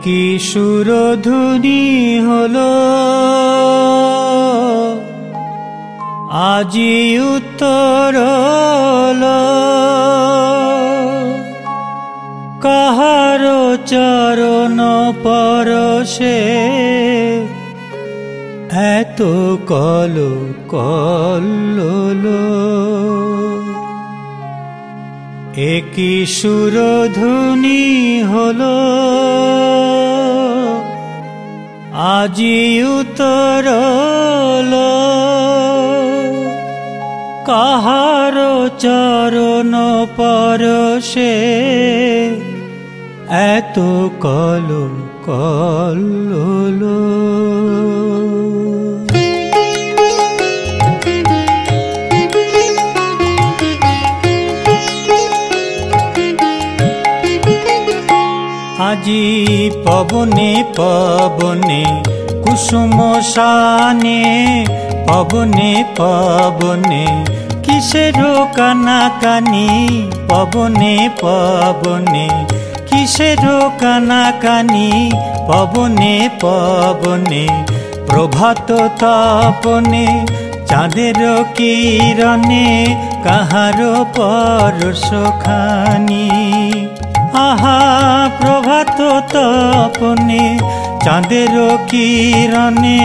একই সুরধুনি হলো? আজি উত্তর কাহার চরণ পরশে? এত কল কল্লোল একই সুরধুনি হলো। আজি উতরল কাহার চরণ পরশে এত কল কল্লোল আজি পবনে পবনে, কুসুম শানে পবনে পবনে, কিসের কানা কানি পবনে পবনে, কিসের কানা কানি পবনে পবনে, প্রভাত তপনে, চাঁদের কিরণে কাহার পরশ খানি আহা প্রভাত তপনে চাঁদের কিরণে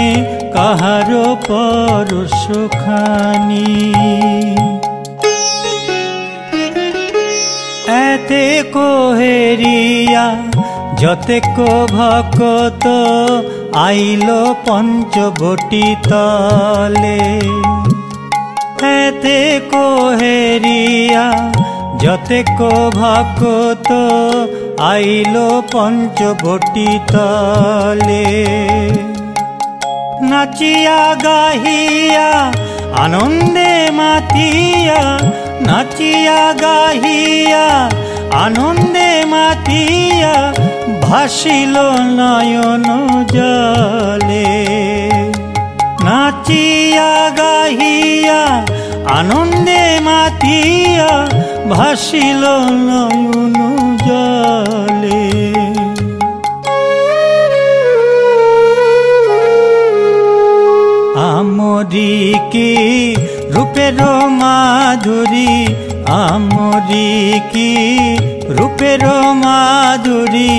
কাহার পরশ খানি এতে কোহেরিয়া, যতেক ভকত আইল পঞ্চবটি তলে এতে কোহেরিয়া যতেক ভকত আইল পঞ্চবটি তলে নাচিয়া গাহিয়া, আনন্দে মাতিয়া, নাচিয়া গাহিয়া, আনন্দে মাতিয়া, ভাসিল নয়ন জলে। নাচিয়া গাহিয়া, আনন্দে মাতিয়া ভাসিল নয়ন জলে। আমরি কি রূপের মাধুরী? আমরি কি রূপের মাধুরী?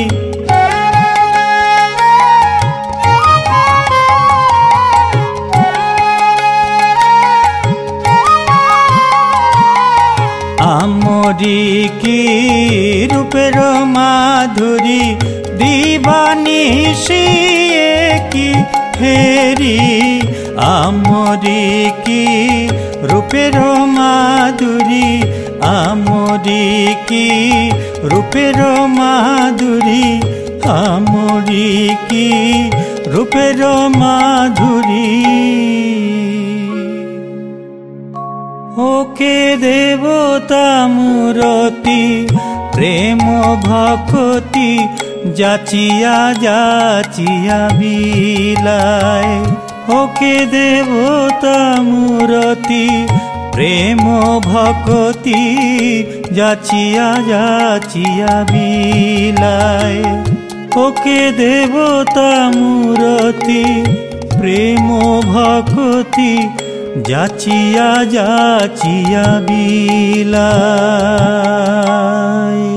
আমরি কি রূপের মাধুরী? দিবানি কি ফেরি? আমরি কি রূপের মাধুরী? আমরি কি রূপের মাধুরী? আমরি কি রূপের মাধুরী? ওকে দেবতা মূরতি, প্রেম ভকতি, যাচিয়া যাচিয়া বিলায়। ওকে দেবতা মূরতি, প্রেম ভকতি, যাচিয়া যাচিয়া বিলায়। ওকে দেবতা মূরতি, প্রেম ভকতি যাচিয়া যাচিয়া বিলায়।